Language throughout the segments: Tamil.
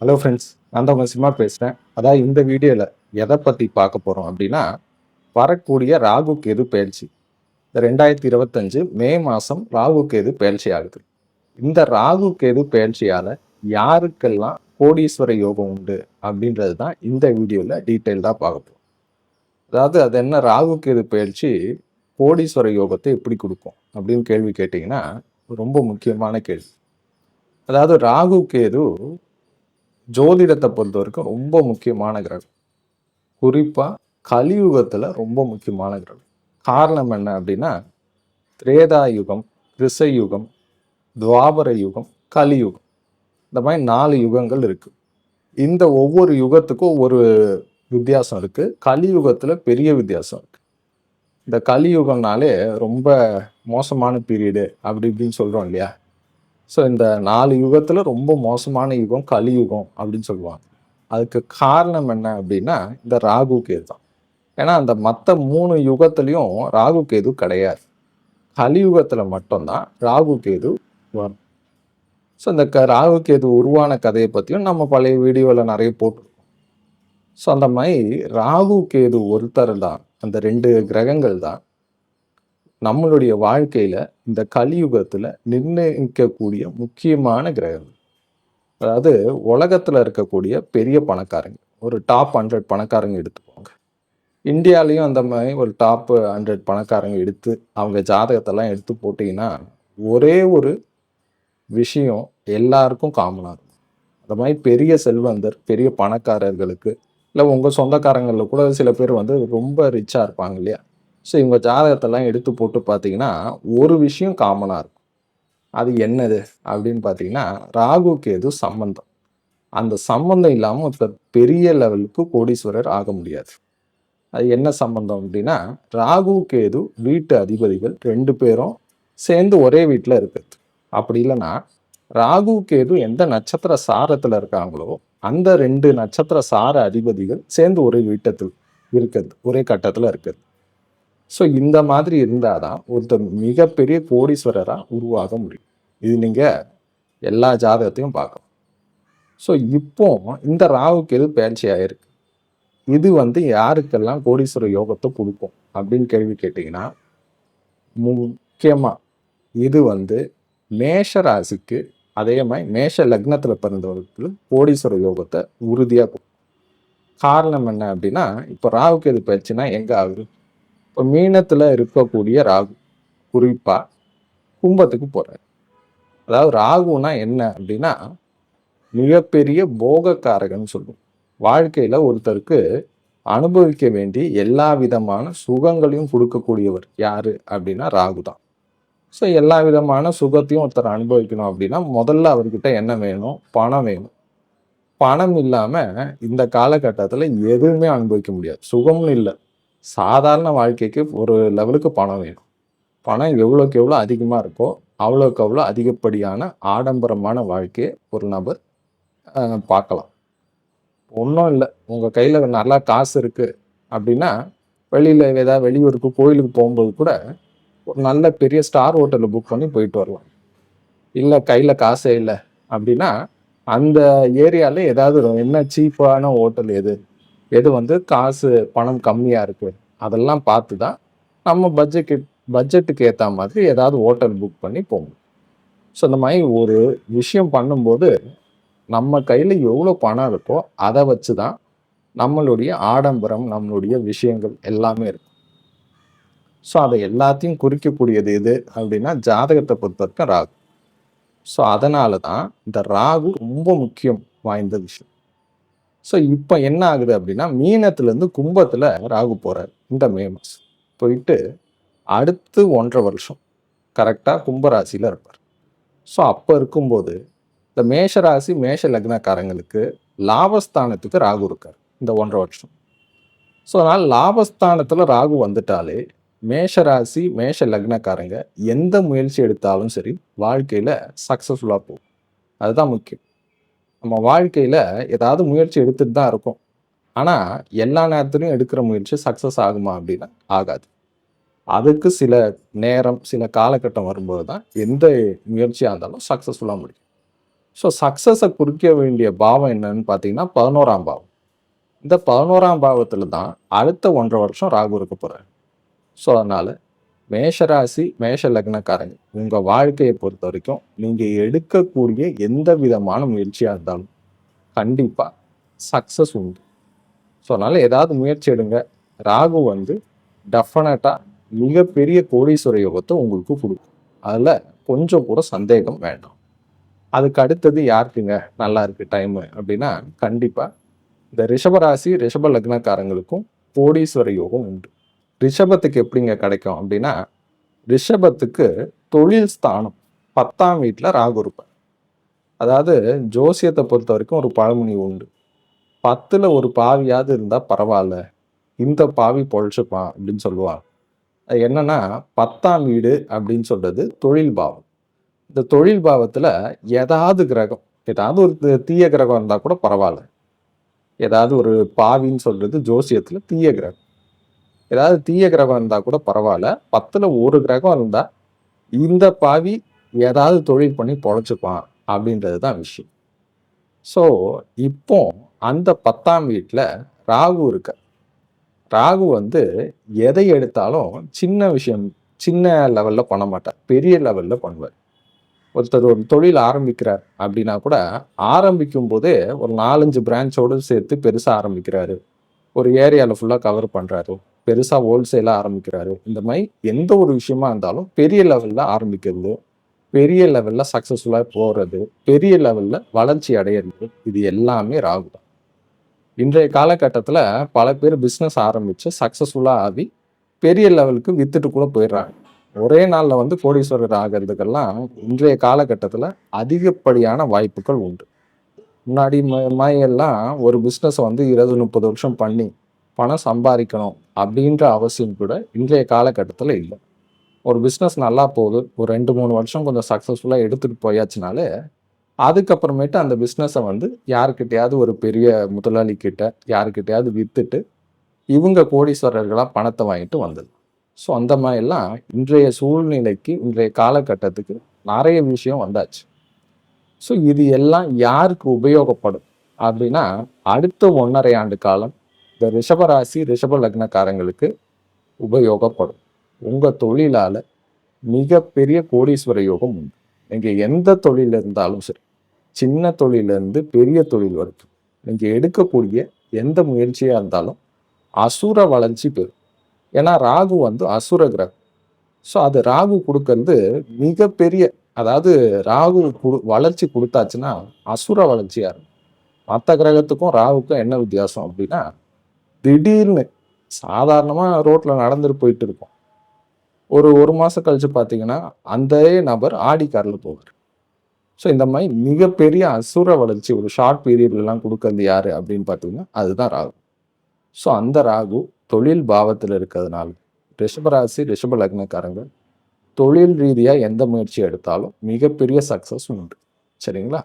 ஹலோ ஃப்ரெண்ட்ஸ் நான் தான் உங்கள் சிம்மா பேசுகிறேன் அதாவது இந்த வீடியோவில் எதை பற்றி பார்க்க போகிறோம் அப்படின்னா வரக்கூடிய ராகு கேது பயிற்சி. இந்த ரெண்டாயிரத்தி இருபத்தஞ்சு மே மாதம் ராகு கேது பயிற்சி ஆகுது இந்த ராகு கேது பயிற்சியால் யாருக்கெல்லாம் கோடீஸ்வர யோகம் உண்டு அப்படின்றது தான் இந்த வீடியோவில் டீட்டெயில்டாக பார்க்க போகிறோம் அதாவது அது என்ன ராகு கேது பயிற்சி கோடீஸ்வர யோகத்தை எப்படி கொடுக்கும் அப்படின்னு கேள்வி கேட்டிங்கன்னா ரொம்ப முக்கியமான கேள்வி. அதாவது ராகு கேது ஜோதிடத்தை பொறுத்த வரைக்கும் ரொம்ப முக்கியமான கிரகம். குறிப்பாக கலியுகத்தில் ரொம்ப முக்கியமான கிரகம். காரணம் என்ன அப்படின்னா திரேதா யுகம் கிருச யுகம் துவாபர யுகம் கலியுகம். இந்த மாதிரி நாலு யுகங்கள் இருக்குது இந்த ஒவ்வொரு யுகத்துக்கும் ஒரு வித்தியாசம் இருக்குது கலியுகத்தில் பெரிய வித்தியாசம் இருக்குது இந்த கலியுகம்னாலே ரொம்ப மோசமான பீரியடு அப்படி இப்படின்னு சொல்கிறோம் இல்லையா? ஸோ இந்த நாலு யுகத்தில் ரொம்ப மோசமான யுகம் கலியுகம் அப்படின்னு சொல்லுவாங்க. அதுக்கு காரணம் என்ன அப்படின்னா இந்த ராகு கேது தான். ஏன்னா அந்த மற்ற மூணு யுகத்துலேயும் ராகு கேது கிடையாது. கலியுகத்தில் மட்டும்தான் ராகு கேது வரும். ஸோ இந்த க ராகு கேது உருவான கதையை பற்றியும் நம்ம பழைய வீடியோவில் நிறைய போட்டிருக்கோம். ஸோ அந்த மாதிரி ராகு கேது ஒருத்தர் தான் அந்த ரெண்டு கிரகங்கள் தான் நம்மளுடைய வாழ்க்கையில் இந்த கலியுகத்தில் நிர்ணயிக்கக்கூடிய முக்கியமான கிரகம். அதாவது உலகத்தில் இருக்கக்கூடிய பெரிய பணக்காரங்க. ஒரு டாப் ஹண்ட்ரட் பணக்காரங்க எடுத்துக்கோங்க. இந்தியாலையும் அந்த மாதிரி ஒரு டாப் ஹண்ட்ரட் பணக்காரங்க எடுத்து அவங்க ஜாதகத்தெல்லாம் எடுத்து போட்டிங்கன்னா ஒரே ஒரு விஷயம் எல்லாருக்கும் காமனாக இருக்கும். அந்த மாதிரி பெரிய செல்வந்தர் பெரிய பணக்காரர்களுக்கு இல்லை உங்கள் சொந்தக்காரங்களில் கூட சில பேர் வந்து ரொம்ப ரிச்சாக இருப்பாங்க இல்லையா? ஸோ இவங்க ஜாதகத்தெல்லாம் எடுத்து போட்டு பார்த்தீங்கன்னா ஒரு விஷயம் காமனாக இருக்கும். அது என்னது? அப்படின்னு பார்த்தீங்கன்னா ராகு கேது சம்பந்தம். அந்த சம்பந்தம் இல்லாமல் ஒருத்தர் பெரிய லெவலுக்கு கோடீஸ்வரர் ஆக முடியாது. அது என்ன சம்பந்தம் அப்படின்னா ராகு கேது வீட்டு அதிபதிகள் ரெண்டு பேரும் சேர்ந்து ஒரே வீட்டில் இருக்கிறது. அப்படி இல்லைன்னா ராகு கேது எந்த நட்சத்திர சாரத்தில் இருக்காங்களோ அந்த ரெண்டு நட்சத்திர சார அதிபதிகள் சேர்ந்து ஒரே வீட்டத்தில் இருக்கிறது ஒரே கட்டத்தில் இருக்கிறது. ஸோ இந்த மாதிரி இருந்தால் தான் ஒருத்தர் மிகப்பெரிய கோடீஸ்வரராக உருவாக முடியும். இது நீங்கள் எல்லா ஜாதகத்தையும் பார்க்கலாம் ஸோ இப்போ இந்த ராவுக்கு எது பயிற்சி ஆயிருக்கு இது வந்து யாருக்கெல்லாம் கோடீஸ்வர யோகத்தை கொடுக்கும் அப்படின்னு கேள்வி கேட்டிங்கன்னா முக்கியமாக இது வந்து மேஷ ராசிக்கு அதே மாதிரி மேஷ லக்னத்தில் பிறந்தவர்களுக்கு கோடீஸ்வர யோகத்தை உறுதியாக கொடுக்கும். காரணம் என்ன அப்படின்னா இப்போ ராவுக்கு எது பயிற்சினா எங்கே ஆகுது? இப்போ மீனத்தில் இருக்கக்கூடிய ராகு குறிப்பாக கும்பத்துக்கு போகிறார் அதாவது ராகுனா என்ன அப்படின்னா மிகப்பெரிய போகக்காரகன்னு சொல்லுவோம். வாழ்க்கையில் ஒருத்தருக்கு அனுபவிக்க வேண்டிய எல்லா விதமான சுகங்களையும் கொடுக்கக்கூடியவர் யார் அப்படின்னா ராகு தான். ஸோ எல்லா விதமான சுகத்தையும் ஒருத்தர் அனுபவிக்கணும் அப்படின்னா முதல்ல அவர்கிட்ட என்ன வேணும்? பணம் வேணும். பணம் இல்லாமல் இந்த காலகட்டத்தில் எதுவுமே அனுபவிக்க முடியாது. சுகம்னு இல்லை. சாதாரண வாழ்க்கைக்கு ஒரு லெவலுக்கு பணம் வேணும். பணம் எவ்வளோக்கு எவ்வளோ அதிகமாக இருக்கோ அவ்வளோக்கு அவ்வளோ அதிகப்படியான ஆடம்பரமான வாழ்க்கையை ஒரு நபர் பார்க்கலாம். ஒன்றும் இல்லை. உங்கள் கையில் நல்லா காசு இருக்குது அப்படின்னா வெளியில் ஏதாவது வெளியூருக்கு கோயிலுக்கு போகும்போது கூட ஒரு நல்ல பெரிய ஸ்டார் ஹோட்டலில் புக் பண்ணி போயிட்டு வரலாம். இல்லை கையில் காசே இல்லை அப்படின்னா அந்த ஏரியாவில் ஏதாவது என்ன சீப்பான ஹோட்டல் எது? எது வந்து காசு பணம் கம்மியாக இருக்குது அதெல்லாம் பார்த்து தான் நம்ம பட்ஜெட் பட்ஜெட்டுக்கு ஏற்ற மாதிரி ஏதாவது ஹோட்டல் புக் பண்ணி போகணும். ஸோ இந்த மாதிரி ஒரு விஷயம் பண்ணும்போது நம்ம கையில் எவ்வளோ பணம் இருக்கோ அதை வச்சு தான் நம்மளுடைய ஆடம்பரம் நம்மளுடைய விஷயங்கள் எல்லாமே இருக்கும். ஸோ அதை எல்லாத்தையும் குறிக்கக்கூடியது எது அப்படின்னா ஜாதகத்தை பொறுத்த வரைக்கும் ராகு. ஸோ அதனால தான் இந்த ராகு ரொம்ப முக்கியம் வாய்ந்த விஷயம். ஸோ இப்போ என்ன ஆகுது அப்படின்னா மீனத்துலேருந்து கும்பத்தில் ராகு போகிறார் இந்த மே மாதம் போயிட்டு அடுத்து ஒன்றரை வருஷம் கரெக்டாக கும்பராசியில் இருப்பார். ஸோ அப்போ இருக்கும்போது இந்த மேஷ ராசி மேஷ லக்னக்காரங்களுக்கு லாபஸ்தானத்துக்கு ராகு இருக்கார் இந்த ஒன்றரை வருஷம். ஸோ அதனால் லாபஸ்தானத்தில் ராகு வந்துட்டாலே மேஷ ராசி மேஷ லக்னக்காரங்க எந்த முயற்சி எடுத்தாலும் சரி வாழ்க்கையில் சக்ஸஸ்ஃபுல்லாக போகும். அதுதான் முக்கியம். நம்ம வாழ்க்கையில் ஏதாவது முயற்சி எடுத்துட்டு தான் இருக்கோம். ஆனால் எல்லா நேரத்துலையும் எடுக்கிற முயற்சி சக்ஸஸ் ஆகுமா அப்படின்னா ஆகாது. அதுக்கு சில நேரம் சில காலகட்டம் வரும்போது தான் எந்த முயற்சியாக இருந்தாலும் சக்ஸஸ்ஃபுல்லாக முடியும். ஸோ சக்ஸஸை குறிக்க வேண்டிய பாவம் என்னன்னு பார்த்தீங்கன்னா பதினோராம் பாவம். இந்த பதினோராம் பாவத்தில் தான் அடுத்த ஒன்றரை வருஷம் ராகு இருக்க போகிறார் ஸோ அதனால் மேஷராசி மேஷ லக்னக்காரங்க. உங்கள் வாழ்க்கையை பொறுத்த வரைக்கும் நீங்கள் எடுக்கக்கூடிய எந்த விதமான முயற்சியாக இருந்தாலும் கண்டிப்பாக சக்ஸஸ் உண்டு. ஸோ அதனால் ஏதாவது முயற்சி எடுங்க. ராகு வந்து டெஃபினட்டாக மிகப்பெரிய கோடீஸ்வர யோகத்தை உங்களுக்கு கொடுக்கும். அதில் கொஞ்சம் கூட சந்தேகம் வேண்டாம். அதுக்கு அடுத்தது யாருக்குங்க நல்லா இருக்கு டைமு அப்படின்னா கண்டிப்பாக இந்த ரிஷபராசி ரிஷப லக்னக்காரங்களுக்கும் கோடீஸ்வர யோகம் உண்டு. ரிஷபத்துக்கு எப்படிங்க கிடைக்கும் அப்படின்னா ரிஷபத்துக்கு தொழில் ஸ்தானம் பத்தாம் வீட்டில் ராகு இருப்பார். அதாவது ஜோசியத்தை பொறுத்த வரைக்கும் ஒரு பழமொழி உண்டு. பத்தில் ஒரு பாவியாவது இருந்தால் பரவாயில்ல இந்த பாவி பொழைச்சிப்பான் அப்படின்னு சொல்லுவாங்க. அது என்னன்னா பத்தாம் வீடு அப்படின்னு சொல்றது தொழில் பாவம். இந்த தொழில் பாவத்தில் ஏதாவது கிரகம் ஏதாவது ஒரு தீய கிரகம் இருந்தால் கூட பரவாயில்ல. ஏதாவது ஒரு பாவின்னு சொல்றது ஜோசியத்தில் தீய கிரகம். ஏதாவது தீய கிரகம் இருந்தால் கூட பரவாயில்ல. பத்தில் ஒரு கிரகம் இருந்தால் இந்த பாவி ஏதாவது தொழில் பண்ணி பொழைச்சிப்பான் அப்படின்றது தான் விஷயம். ஸோ இப்போ அந்த பத்தாம் வீட்டில் ராகு இருக்க. ராகு வந்து எதை எடுத்தாலும் சின்ன விஷயம் சின்ன லெவலில் பண்ண மாட்டார். பெரிய லெவலில் பண்ணுவார். ஒருத்தர் ஒரு தொழில் ஆரம்பிக்கிறார் அப்படின்னா கூட ஆரம்பிக்கும் போதே ஒரு நாலஞ்சு பிரான்ச்சோடு சேர்த்து பெருசாக ஆரம்பிக்கிறாரு. ஒரு ஏரியாவில் ஃபுல்லாக கவர் பண்ணுறாரு பெருசாக ஹோல்சேலாக ஆரம்பிக்கிறாரு. இந்த மாதிரி எந்த ஒரு விஷயமா இருந்தாலும் பெரிய லெவலில் ஆரம்பிக்கிறது பெரிய லெவலில் சக்ஸஸ்ஃபுல்லாக போகிறது பெரிய லெவலில் வளர்ச்சி அடையிறது இது எல்லாமே ராகு தான். இன்றைய காலகட்டத்தில் பல பேர் பிஸ்னஸ் ஆரம்பித்து சக்ஸஸ்ஃபுல்லாக ஆகி பெரிய லெவலுக்கு வித்துட்டு கூட போயிடுறாங்க. ஒரே நாளில் வந்து கோடீஸ்வரர் ஆகிறதுக்கெல்லாம் இன்றைய காலகட்டத்தில் அதிகப்படியான வாய்ப்புகள் உண்டு. முன்னாடி மாதிரியெல்லாம் ஒரு பிஸ்னஸை வந்து இருபது முப்பது வருஷம் பண்ணி பணம் சம்பாதிக்கணும் அப்படின்ற அவசியம் கூட இன்றைய காலகட்டத்தில் இல்லை. ஒரு பிஸ்னஸ் நல்லா போகுது ஒரு ரெண்டு மூணு வருஷம் கொஞ்சம் சக்ஸஸ்ஃபுல்லாக எடுத்துகிட்டு போயாச்சுனாலே அதுக்கப்புறமேட்டு அந்த பிஸ்னஸை வந்து யாருக்கிட்டையாவது ஒரு பெரிய முதலாளி கிட்ட யாருக்கிட்டையாவது விற்றுட்டு இவங்க கோடீஸ்வரர்களாக பணத்தை வாங்கிட்டு வந்தது. ஸோ அந்த மாதிரிலாம் இன்றைய சூழ்நிலைக்கு இன்றைய காலகட்டத்துக்கு நிறைய விஷயம் வந்தாச்சு. ஸோ இது எல்லாம் யாருக்கு உபயோகப்படும் அப்படின்னா அடுத்த ஒன்றரை ஆண்டு காலம் இந்த ரிஷபராசி ரிஷப லக்னக்காரங்களுக்கு உபயோகப்படும். உங்கள் தொழிலால் மிகப்பெரிய கோடீஸ்வர யோகம் உண்டு. நீங்கள் எந்த தொழில் இருந்தாலும் சரி சின்ன தொழிலிருந்து பெரிய தொழில் வரைக்கும் நீங்கள் எடுக்கக்கூடிய எந்த முயற்சியாக இருந்தாலும் அசுர வளர்ச்சி பெறும். ஏன்னா ராகு வந்து அசுர கிரகம். ஸோ அது ராகு கொடுக்கறது மிகப்பெரிய அதாவது ராகு குடு வளர்ச்சி கொடுத்தாச்சுன்னா அசுர வளர்ச்சியாக இருக்கும். மற்ற கிரகத்துக்கும் ராகுக்கும் என்ன வித்தியாசம் அப்படின்னா திடீர்னு சாதாரணமாக ரோட்டில் நடந்துட்டு போயிட்டு இருக்கோம். ஒரு ஒரு மாதம் கழித்து பார்த்தீங்கன்னா அந்த நபர் ஆடி காரில் போவார். ஸோ இந்த மாதிரி மிகப்பெரிய அசுர வளர்ச்சி ஒரு ஷார்ட் பீரியட்லலாம் கொடுக்கறது யார் அப்படின்னு பார்த்தீங்கன்னா அதுதான் ராகு. ஸோ அந்த ராகு தொழில் பாவத்தில் இருக்கிறதுனால ரிஷபராசி ரிஷப லக்னக்காரங்க தொழில் ரீதியாக எந்த முயற்சி எடுத்தாலும் மிகப்பெரிய சக்ஸஸ் உண்டு. சரிங்களா?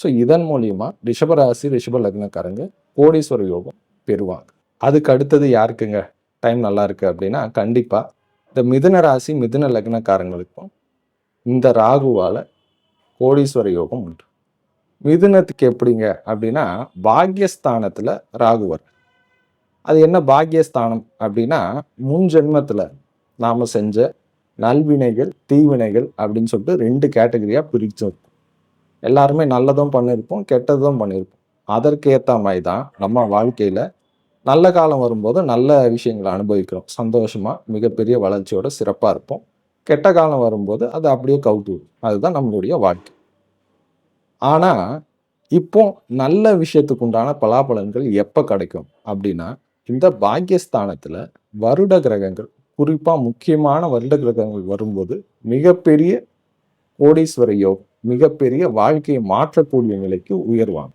ஸோ இதன் மூலியமாக ரிஷபராசி ரிஷப லக்னக்காரங்க கோடீஸ்வர யோகம் பெறுவாங்க. அதுக்கு அடுத்தது யாருக்குங்க? டைம் நல்லா இருக்குது அப்படின்னா கண்டிப்பாக இந்த மிதுன ராசி மிதுன லக்னக்காரங்களுக்கும் இந்த ராகுவால் கோடீஸ்வர யோகம் உண்டு. மிதுனத்துக்கு எப்படிங்க அப்படின்னா பாக்யஸ்தானத்தில் ராகுவர் அது என்ன பாக்யஸ்தானம் அப்படின்னா முன் ஜென்மத்தில் நாம் செஞ்ச நல்வினைகள் தீவினைகள் அப்படின்னு சொல்லிட்டு ரெண்டு கேட்டகரியா பிரிச்சிருப்போம் எல்லாருமே நல்லதும் பண்ணியிருப்போம் கெட்டதும் பண்ணியிருப்போம். அதற்கேற்ற மாதிரி தான் நம்ம வாழ்க்கையில் நல்ல காலம் வரும்போது நல்ல விஷயங்களை அனுபவிக்கிறோம். சந்தோஷமாக மிகப்பெரிய வளர்ச்சியோட சிறப்பாக இருப்போம். கெட்ட காலம் வரும்போது அது அப்படியே கவுத்து அதுதான் நம்மளுடைய வாழ்க்கை. ஆனால் இப்போ நல்ல விஷயத்துக்கு உண்டான பலாபலன்கள் எப்போ கிடைக்கும் அப்படின்னா இந்த பாக்கியஸ்தானத்தில் வருட கிரகங்கள் குறிப்பாக முக்கியமான வருட கிரகங்கள் வரும்போது மிகப்பெரிய கோடீஸ்வர யோகம் மிகப்பெரிய வாழ்க்கையை மாற்றக்கூடிய நிலைக்கு உயர்வாங்க.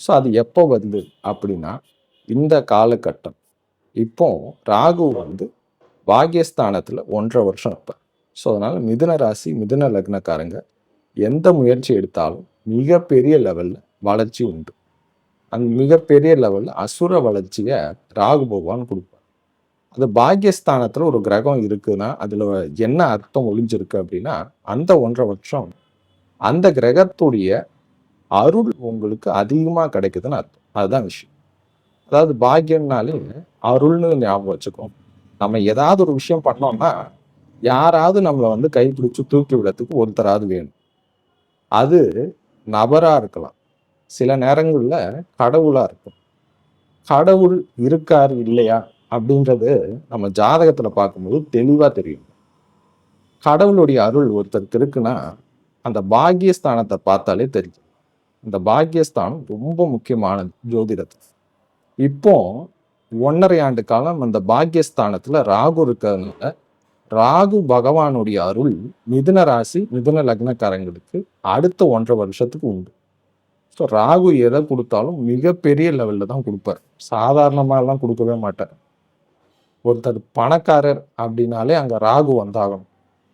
ஸோ அது எப்போ வருது அப்படின்னா இந்த காலகட்டம். இப்போ ராகு வந்து பாகியஸ்தானத்தில் ஒன்றரை வருஷம் இருப்பார். ஸோ அதனால் மிதுன ராசி மிதுன லக்னக்காரங்க எந்த முயற்சி எடுத்தாலும் மிகப்பெரிய லெவலில் வளர்ச்சி உண்டு. அந்த மிகப்பெரிய லெவலில் அசுர வளர்ச்சியை ராகு பகவான் கொடுப்பார். அது பாகியஸ்தானத்தில் ஒரு கிரகம் இருக்குன்னா அதில் என்ன அர்த்தம் ஒளிஞ்சிருக்கு அப்படின்னா அந்த ஒன்றரை வருஷம் அந்த கிரகத்துடைய அருள் உங்களுக்கு அதிகமாக கிடைக்குதுன்னு அர்த்தம். அதுதான் விஷயம். அதாவது பாக்கியம்னாலே அருள்னு ஞாபகம் வச்சுக்கோம் நம்ம ஏதாவது ஒரு விஷயம் பண்ணோம்னா யாராவது நம்மளை வந்து கைப்பிடிச்சு தூக்கி விடத்துக்கு ஒருத்தராவது வேணும். அது நபராக இருக்கலாம். சில நேரங்களில் கடவுளாக இருக்கும். கடவுள் இருக்காரு இல்லையா அப்படின்றது நம்ம ஜாதகத்தில் பார்க்கும்போது தெளிவாக தெரியும். கடவுளுடைய அருள் ஒருத்தருக்கு இருக்குன்னா அந்த பாக்கியஸ்தானத்தை பார்த்தாலே தெரியும். இந்த பாக்கியஸ்தானம் ரொம்ப முக்கியமானது ஜோதிடத்தில். இப்போ ஒன்றரை ஆண்டு காலம் அந்த பாக்கியஸ்தானத்துல ராகு இருக்கிறதுனால ராகு பகவானுடைய அருள் மிதுன ராசி மிதுன லக்னக்காரங்களுக்கு அடுத்த ஒன்றரை வருஷத்துக்கு உண்டு. ஸோ ராகு எதை கொடுத்தாலும் மிகப்பெரிய லெவலில் தான் கொடுப்பார். சாதாரணமாகலாம் கொடுக்கவே மாட்டார். ஒருத்தர் பணக்காரர் அப்படின்னாலே அங்கே ராகு வந்தாகணும்.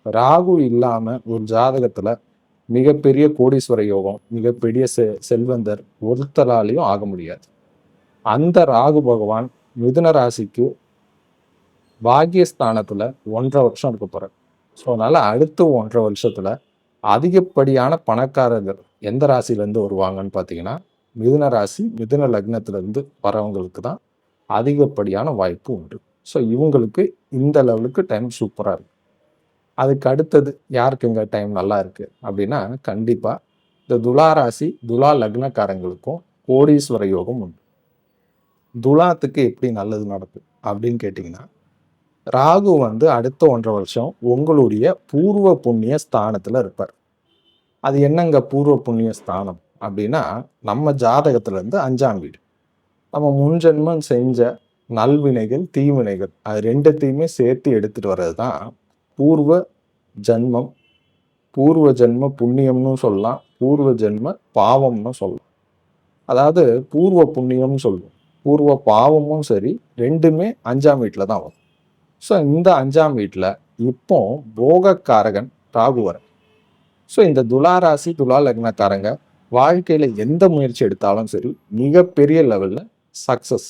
ராகு இல்லாமல் ஒரு ஜாதகத்தில் மிகப்பெரிய கோடீஸ்வர யோகம் மிகப்பெரிய செ செல்வந்தர் ஒருத்தராலையும் ஆக முடியாது. அந்த ராகு பகவான் மிதுன ராசிக்கு பாக்கியஸ்தானத்துல ஒன்றரை வருஷம் இருக்க போறார். ஸோ அதனால அடுத்த ஒன்றரை வருஷத்துல அதிகப்படியான பணக்காரர்கள் எந்த ராசியிலேருந்து வருவாங்கன்னு பார்த்தீங்கன்னா மிதுன ராசி மிதுன லக்னத்திலேருந்து வரவங்களுக்கு தான் அதிகப்படியான வாய்ப்பு உண்டு. ஸோ இவங்களுக்கு இந்த லெவலுக்கு டைம் சூப்பராக இருக்கு. அதுக்கு அடுத்தது யாருக்குங்க டைம் நல்லா இருக்குது அப்படின்னா கண்டிப்பாக இந்த துலா ராசி துலா லக்னக்காரங்களுக்கும் கோடீஸ்வர யோகம் உண்டு. துலாத்துக்கு எப்படி நல்லது நடக்கும் அப்படின்னு கேட்டிங்கன்னா ராகு வந்து அடுத்த ஒன்றரை வருஷம் உங்களுடைய பூர்வ புண்ணிய ஸ்தானத்தில் இருப்பார். அது என்னங்க பூர்வ புண்ணிய ஸ்தானம்? அப்படின்னா நம்ம ஜாதகத்திலேருந்து அஞ்சாம் வீடு. நம்ம முன்ஜென்மம் செஞ்ச நல்வினைகள் தீவினைகள் அது ரெண்டுத்தையுமே சேர்த்து எடுத்துகிட்டு வர்றது தான் பூர்வ ஜன்மம். பூர்வ ஜென்ம புண்ணியம்னு சொல்லலாம் பூர்வ ஜென்ம பாவம்னு சொல்லலாம். அதாவது பூர்வ புண்ணியம்னு சொல்லுவோம். பூர்வ பாவமும் சரி ரெண்டுமே அஞ்சாம் வீட்டில் தான் வரும். ஸோ இந்த அஞ்சாம் வீட்டில் இப்போ போகக்காரகன் ராகுவரன். ஸோ இந்த துலா ராசி துலா லக்னக்காரங்க வாழ்க்கையில் எந்த முயற்சி எடுத்தாலும் சரி மிகப்பெரிய லெவலில் சக்சஸ்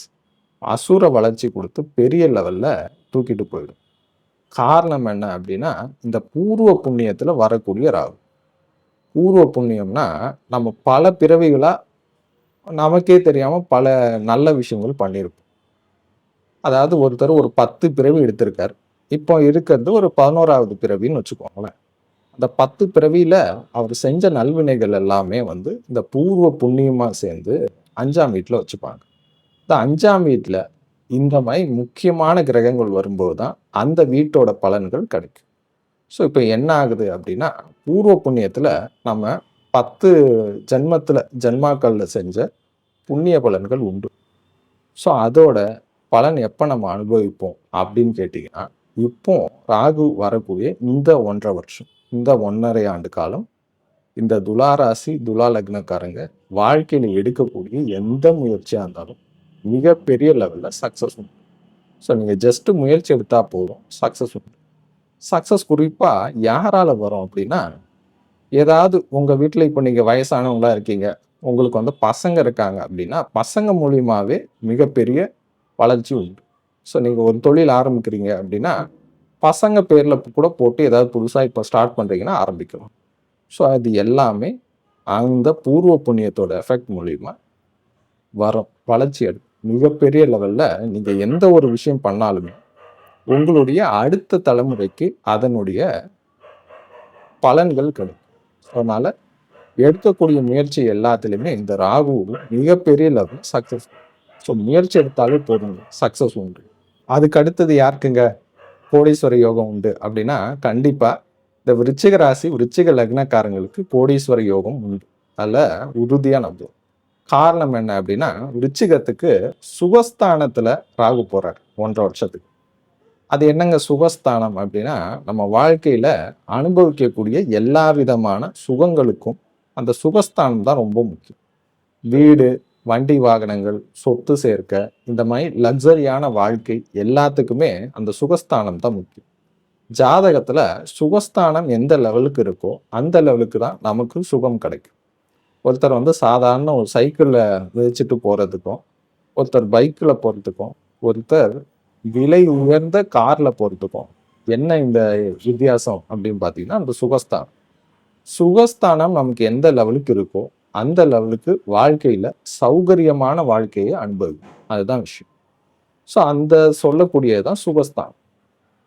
அசுர வளர்ச்சி கொடுத்து பெரிய லெவலில் தூக்கிட்டு போயிடும். காரணம் என்ன அப்படின்னா இந்த பூர்வ புண்ணியத்தில் வரக்கூடிய ராகு. பூர்வ புண்ணியம்னா நம்ம பல பிறவிகளாக நமக்கே தெரியாமல் பல நல்ல விஷயங்கள் பண்ணியிருப்போம். அதாவது ஒருத்தர் ஒரு பத்து பிறவி எடுத்திருக்கார். இப்போ இருக்கிறது ஒரு பதினோராவது பிறவின்னு வச்சுக்கோங்களேன். அந்த பத்து பிறவியில் அவர் செஞ்ச நல்வினைகள் எல்லாமே வந்து இந்த பூர்வ புண்ணியமாக சேர்ந்து அஞ்சாம் வீட்டில் வச்சுப்பாங்க. இந்த அஞ்சாம் வீட்டில் இந்த மாதிரி முக்கியமான கிரகங்கள் வரும்போது தான் அந்த வீட்டோட பலன்கள் கிடைக்கும். ஸோ இப்போ என்ன ஆகுது அப்படின்னா பூர்வ புண்ணியத்தில் நம்ம பத்து ஜென்மத்தில் ஜென்மாக்களில் செஞ்ச புண்ணிய பலன்கள் உண்டு. ஸோ அதோட பலன் எப்போ நம்ம அனுபவிப்போம் அப்படின்னு கேட்டிங்கன்னா இப்போ ராகு வரக்கூடிய இந்த ஒன்றரை வருஷம் இந்த ஒன்றரை ஆண்டு காலம் இந்த துலா ராசி துலா லக்னக்காரங்க வாழ்க்கையில் எடுக்கக்கூடிய எந்த முயற்சியாக இருந்தாலும் மிகப்பெரிய லெவலில் சக்ஸஸ் உண்டு. ஸோ நீங்கள் ஜஸ்ட் முயற்சி எடுத்தால் போதும் சக்ஸஸ் உண்டு. சக்ஸஸ் குறிப்பாக யாரால் வரும் அப்படின்னா ஏதாவது உங்கள் வீட்டில் இப்போ நீங்கள் வயசானவங்களா இருக்கீங்க. உங்களுக்கு வந்து பசங்க இருக்காங்க அப்படின்னா பசங்க மூலியமாகவே மிகப்பெரிய வளர்ச்சி உண்டு. ஸோ நீங்கள் ஒரு தொழில் ஆரம்பிக்கிறீங்க அப்படின்னா பசங்க பேரில் கூட போட்டு ஏதாவது புதுசாக இப்போ ஸ்டார்ட் பண்ணுறீங்கன்னா ஆரம்பிக்கலாம். ஸோ அது எல்லாமே அந்த பூர்வ புண்ணியத்தோட எஃபெக்ட் மூலிமா வரும். வளர்ச்சி எடுக்கும் மிகப்பெரிய லெவலில் நீங்கள் எந்த ஒரு விஷயம் பண்ணாலுமே உங்களுடைய அடுத்த தலைமுறைக்கு அதனுடைய பலன்கள் கிடைக்கும். அதனால எடுக்கக்கூடிய முயற்சி எல்லாத்துலேயுமே இந்த ராகு மிகப்பெரிய லெவல் சக்ஸஸ் ஸோ முயற்சி எடுத்தாலே போதும். சக்ஸஸ் உண்டு. அதுக்கு அடுத்தது யாருக்குங்க? கோடீஸ்வர யோகம் உண்டு அப்படின்னா கண்டிப்பாக இந்த விருச்சிக ராசி விருச்சிக லக்னக்காரங்களுக்கு கோடீஸ்வர யோகம் உண்டு. அதில் உறுதியாக நம்புவோம். காரணம் என்ன அப்படின்னா விருச்சிகத்துக்கு சுகஸ்தானத்தில் ராகு போகிறார் ஒன்றரை வருஷத்துக்கு. அது என்னங்க சுகஸ்தானம் அப்படின்னா நம்ம வாழ்க்கையில் அனுபவிக்கக்கூடிய எல்லா விதமான சுகங்களுக்கும் அந்த சுகஸ்தானம் தான் ரொம்ப முக்கியம். வீடு வண்டி வாகனங்கள் சொத்து சேர்க்க இந்த மாதிரி லக்ஸரியான வாழ்க்கை எல்லாத்துக்குமே அந்த சுகஸ்தானம் தான் முக்கியம். ஜாதகத்தில் சுகஸ்தானம் எந்த லெவலுக்கு இருக்கோ அந்த லெவலுக்கு தான் நமக்கு சுகம் கிடைக்கும். ஒருத்தர் வந்து சாதாரண ஒரு சைக்கிளில் வச்சுட்டு போகிறதுக்கும் ஒருத்தர் பைக்கில் போகிறதுக்கும் ஒருத்தர் விலை உயர்ந்த கார்ல போறதுக்கும் என்ன இந்த வித்தியாசம் அப்படின்னு பார்த்தீங்கன்னா அந்த சுகஸ்தானம். சுகஸ்தானம் நமக்கு எந்த லெவலுக்கு இருக்கோ அந்த லெவலுக்கு வாழ்க்கையில சௌகரியமான வாழ்க்கையை அனுபவிக்கும். அதுதான் விஷயம். ஸோ அந்த சொல்லக்கூடியது தான் சுகஸ்தானம்.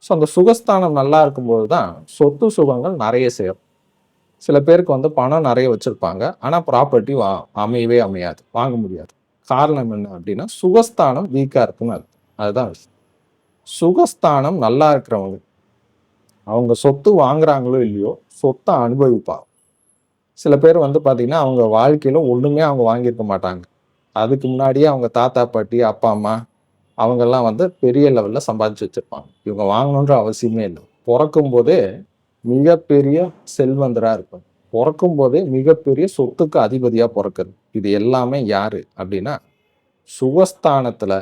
ஸோ அந்த சுகஸ்தானம் நல்லா இருக்கும்போது தான் சொத்து சுகங்கள் நிறைய சேரும். சில பேருக்கு வந்து பணம் நிறைய வச்சிருப்பாங்க. ஆனால் ப்ராப்பர்ட்டி வா அமையவே அமையாது. வாங்க முடியாது. காரணம் என்ன அப்படின்னா சுகஸ்தானம் வீக்காக இருக்குன்னு அர்த்தம். அதுதான் விஷயம். சுகஸ்தானம் நல்லா இருக்கிறவங்க அவங்க சொத்து வாங்குறாங்களோ இல்லையோ சொத்தை அனுபவிப்பாங்க. சில பேர் வந்து பார்த்தீங்கன்னா அவங்க வாழ்க்கையில் ஒன்றுமே அவங்க வாங்கியிருக்க மாட்டாங்க. அதுக்கு முன்னாடியே அவங்க தாத்தா பாட்டி அப்பா அம்மா அவங்கெல்லாம் வந்து பெரிய லெவலில் சம்பாதிச்சு வச்சுருப்பாங்க. இவங்க வாங்கணுன்ற அவசியமே இல்லை. பிறக்கும் போதே மிகப்பெரிய செல்வந்தராக இருப்பாங்க. பிறக்கும் போதே மிகப்பெரிய சொத்துக்கு அதிபதியாக பிறக்குது இது எல்லாமே யாரு? அப்படின்னா சுகஸ்தானத்தில்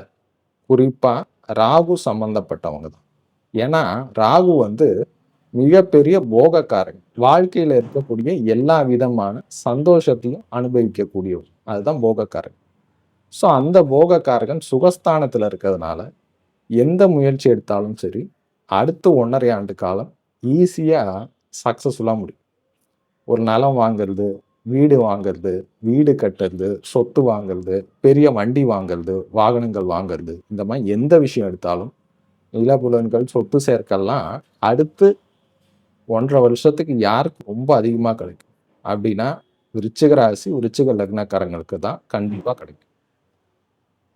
குறிப்பாக ராகு சம்பந்தப்பட்டவங்க தான். ஏன்னா ராகு வந்து மிகப்பெரிய போகக்காரன். வாழ்க்கையில் இருக்கக்கூடிய எல்லா விதமான சந்தோஷத்தையும் அனுபவிக்கக்கூடியவர். அதுதான் போகக்காரன். ஸோ அந்த போகக்காரகன் சுகஸ்தானத்தில் இருக்கிறதுனால எந்த முயற்சி எடுத்தாலும் சரி அடுத்த ஒன்றரை ஆண்டு காலம் ஈஸியாக சக்ஸஸ்ஃபுல்லாக முடியும். ஒரு நிலம் வாங்குறது வீடு வாங்குறது வீடு கட்டுறது சொத்து வாங்குறது பெரிய வண்டி வாங்குறது வாகனங்கள் வாங்குறது இந்த மாதிரி எந்த விஷயம் எடுத்தாலும் நிலபுலன்கள் சொத்து சேர்க்கெல்லாம் அடுத்து ஒன்றரை வருஷத்துக்கு யாருக்கு ரொம்ப அதிகமாக கிடைக்கும். அப்படின்னா விருச்சிக ராசி விருச்சிக லக்னக்காரங்களுக்கு தான் கண்டிப்பாக கிடைக்கும்.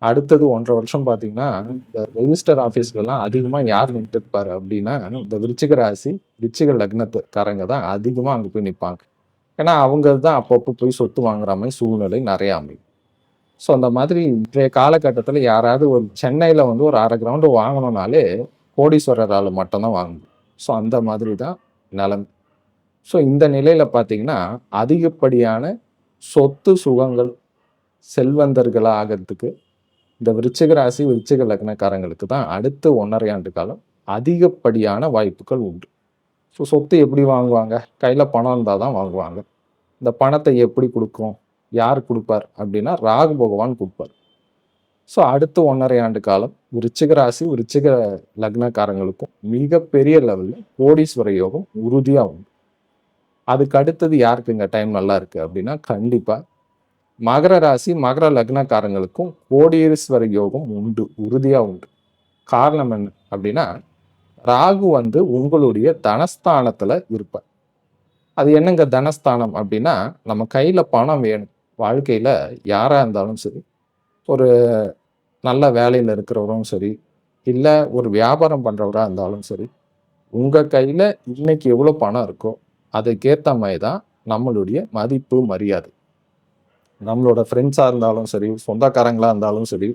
அடுத்தது ஒன்றரை வருஷம் பார்த்தீங்கன்னா இந்த ரெஜிஸ்டர் ஆஃபீஸ்கெல்லாம் அதிகமாக யார் நின்றுட்டு இருப்பாரு அப்படின்னா இந்த விருச்சிக ராசி விருச்சிக லக்னத்துக்காரங்க தான் அதிகமாக அங்கே போய் நிற்பாங்க ஏன்னா அவங்க தான் அப்பப்போ போய் சொத்து வாங்குற மாதிரி சூழ்நிலை நிறைய அமையும். ஸோ அந்த மாதிரி இன்றைய காலகட்டத்தில் யாராவது ஒரு சென்னையில் வந்து ஒரு அரை கிரவுண்டு வாங்கணும்னாலே கோடீஸ்வரரால் மட்டும்தான் வாங்கணும் ஸோ அந்த மாதிரி தான் நிலைமை. ஸோ இந்த நிலையில் பார்த்தீங்கன்னா அதிகப்படியான சொத்து சுகங்கள் செல்வந்தர்கள் ஆகிறதுக்கு இந்த விருச்சிக ராசி விருச்சிக லக்னக்காரங்களுக்கு தான் அடுத்த ஒன்றரை ஆண்டு காலம் அதிகப்படியான வாய்ப்புகள் உண்டு. ஸோ சொத்து எப்படி வாங்குவாங்க? கையில் பணம் இருந்தால் தான் வாங்குவாங்க. இந்த பணத்தை எப்படி கொடுக்கும்? யார் கொடுப்பார்? அப்படின்னா ராகு பகவான் கொடுப்பார். ஸோ அடுத்த ஒன்றரை ஆண்டு காலம் விருச்சிக ராசி விருச்சிக லக்னக்காரங்களுக்கும் மிகப்பெரிய லெவலில் கோடீஸ்வர யோகம் உறுதியாக உண்டு. அதுக்கு அடுத்தது யாருக்குங்க? டைம் நல்லா இருக்குது அப்படின்னா கண்டிப்பாக மகர ராசி மகர லக்னக்காரங்களுக்கும் கோடீஸ்வர யோகம் உண்டு உறுதியாக உண்டு. காரணம் என்ன அப்படின்னா ராகு வந்து உங்களுடைய தனஸ்தானத்தில் இருப்பார். அது என்னங்க தனஸ்தானம் அப்படின்னா நம்ம கையில் பணம் வேணும். வாழ்க்கையில் யாராக இருந்தாலும் சரி ஒரு நல்ல வேலையில் இருக்கிறவரும் சரி இல்லை ஒரு வியாபாரம் பண்ணுறவராக இருந்தாலும் சரி உங்கள் கையில் இன்னைக்கு எவ்வளோ பணம் இருக்கோ அதுக்கேற்ற மாதிரி தான் நம்மளுடைய மதிப்பு மரியாதை. நம்மளோட ஃப்ரெண்ட்ஸாக இருந்தாலும் சரி சொந்தக்காரங்களாக இருந்தாலும் சரி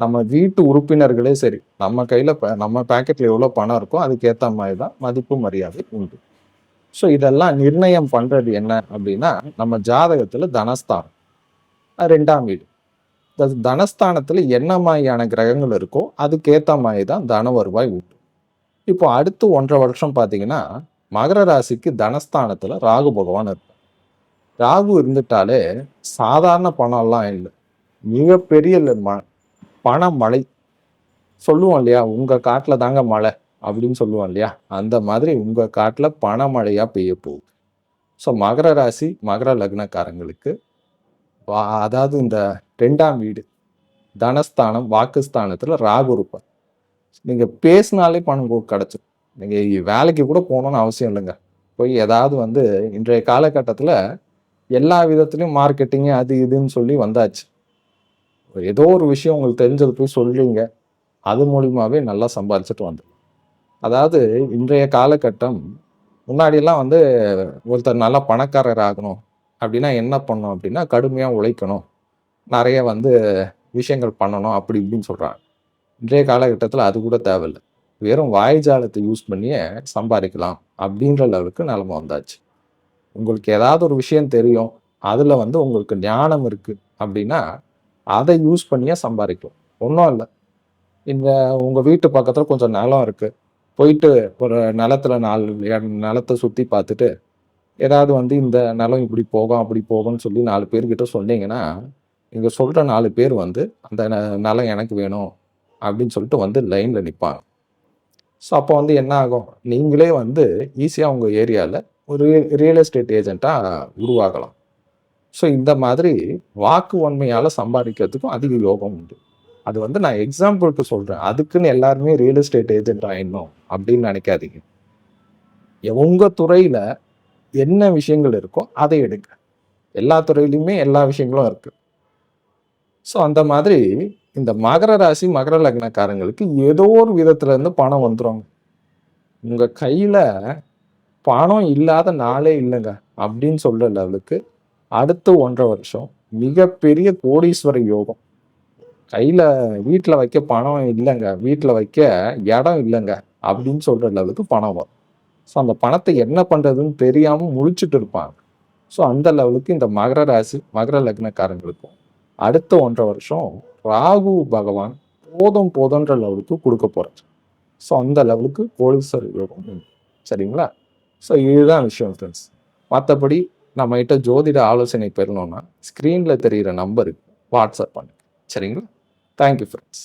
நம்ம வீட்டு உறுப்பினர்களே சரி நம்ம கையில் நம்ம பேக்கெட்டில் எவ்வளோ பணம் இருக்கோ அதுக்கேற்ற மாதிரி தான் மதிப்பு மரியாதை உண்டு. ஸோ இதெல்லாம் நிர்ணயம் பண்ணுறது என்ன அப்படின்னா நம்ம ஜாதகத்தில் தனஸ்தானம். ரெண்டாம் வீடு. தனஸ்தானத்தில் என்ன மாதிரியான கிரகங்கள் இருக்கோ அதுக்கேற்ற மாதிரி தான் தன வருவாய் உண்டு. இப்போ அடுத்து ஒன்றரை வருஷம் பார்த்தீங்கன்னா மகர ராசிக்கு தனஸ்தானத்தில் ராகு பகவான் இருக்கும் ராகு இருந்துட்டாலே சாதாரண பணம்லாம் இல்லை. மிகப்பெரிய ல- சொல்லுவோம் இல்லையா? உங்கள் காட்டில் தாங்க மழை அப்படின்னு சொல்லுவோம் இல்லையா? அந்த மாதிரி உங்கள் காட்டில் பணமழையா பெய்ய போகுது. ஸோ மகர ராசி மகர லக்னக்காரங்களுக்கு வா- அதாவது இந்த ரெண்டாம் வீடு தனஸ்தானம் வாக்குஸ்தானத்தில் ராகு இருப்பார். பேசினாலே பணம் கு- நீங்கள் வேலைக்கு கூட போகணும்னு அவசியம் இல்லைங்க. போய் ஏதாவது வந்து இன்றைய காலகட்டத்தில் எல்லா விதத்துலையும் மார்க்கெட்டிங்கு அது இதுன்னு சொல்லி வந்தாச்சு. ஏதோ ஒரு விஷயம் உங்களுக்கு தெரிஞ்சது போய் சொல்றீங்க. அது மூலியமாகவே நல்லா சம்பாதிச்சுட்டு வந்து அதாவது இன்றைய காலகட்டம் முன்னாடியெல்லாம் வந்து ஒருத்தர் நல்லா பணக்காரர் ஆகணும் அப்படின்னா என்ன பண்ணணும் அப்படின்னா கடுமையாக உழைக்கணும். நிறைய வந்து விஷயங்கள் பண்ணணும் அப்படி இப்படின்னு சொல்கிறாங்க இன்றைய காலகட்டத்தில் அது கூட தேவையில்லை. வெறும் வாய்ஜாலத்தை யூஸ் பண்ணியே சம்பாதிக்கலாம் அப்படின்ற லெவலுக்கு நிலமை வந்தாச்சு. உங்களுக்கு ஏதாவது ஒரு விஷயம் தெரியும். அதில் வந்து உங்களுக்கு ஞானம் இருக்குது அப்படின்னா அதை யூஸ் பண்ணியே சம்பாதிக்கலாம். ஒன்றும் இல்லை. இந்த உங்கள் வீட்டு பக்கத்தில் கொஞ்சம் நிலம் இருக்குது போயிட்டு ஒரு நிலத்துல நாலு நிலத்தை சுற்றி பார்த்துட்டு ஏதாவது வந்து இந்த நிலம் இப்படி போகும் அப்படி போகும்னு சொல்லி நாலு பேர்கிட்ட சொன்னீங்கன்னா இங்கே சொல்கிற நாலு பேர் வந்து அந்த ந- நிலம் எனக்கு வேணும் அப்படின்னு சொல்லிட்டு வந்து லைனில் நிற்பாங்க ஸோ அப்போ வந்து என்ன ஆகும்? நீங்களே வந்து ஈஸியாக உங்கள் ஏரியாவில் ஒரு ரியல் எஸ்டேட் ஏஜெண்ட்டாக உருவாகலாம். ஸோ இந்த மாதிரி வாக்கு உண்மையால் சம்பாதிக்கிறதுக்கும் அதிக யோகம் உண்டு. அது வந்து நான் எக்ஸாம்பிளுக்கு சொல்கிறேன் அதுக்குன்னு எல்லாருமே ரியல் எஸ்டேட் ஏஜென்ட் ஆயிடணும் அப்படின்னு நினைக்காதீங்க. உங்கள் துறையில் என்ன விஷயங்கள் இருக்கோ அதை எடுங்க. எல்லா துறையிலையுமே எல்லா விஷயங்களும் இருக்குது ஸோ அந்த மாதிரி இந்த மகர ராசி மகர லக்னக்காரங்களுக்கு ஏதோ ஒரு விதத்துலேருந்து பணம் வந்துடும் உங்கள் கையில் பணம் இல்லாத நாளே இல்லைங்க. அப்படின்னு சொல்கிற லெவலுக்கு அடுத்த ஒன்றரை வருஷம் மிகப்பெரிய கோடீஸ்வர யோகம். கையில் வீட்டில் வைக்க பணம் இல்லைங்க. வீட்டில் வைக்க இடம் இல்லைங்க. அப்படின்னு சொல்கிற லெவலுக்கு பணம் வரும். ஸோ அந்த பணத்தை என்ன பண்ணுறதுன்னு தெரியாமல் முழிச்சிட்டு இருப்பாங்க. ஸோ அந்த லெவலுக்கு இந்த மகர ராசி மகர லக்னக்காரங்களுக்கும் அடுத்த ஒன்றரை வருஷம் ராகு பகவான் போதும் போதுன்ற லெவலுக்கு கொடுக்க போகிறார் ஸோ அந்த லெவலுக்கு கோடீஸ்வர யோகம். சரிங்களா? ஸோ இதுதான் விஷயம் ஃப்ரெண்ட்ஸ் மற்றபடி நம்மகிட்ட ஜோதிட ஆலோசனை பெறணும்னா ஸ்க்ரீனில் தெரிகிற நம்பருக்கு வாட்ஸ்அப் பண்ணுங்க சரிங்களா? Thank you friends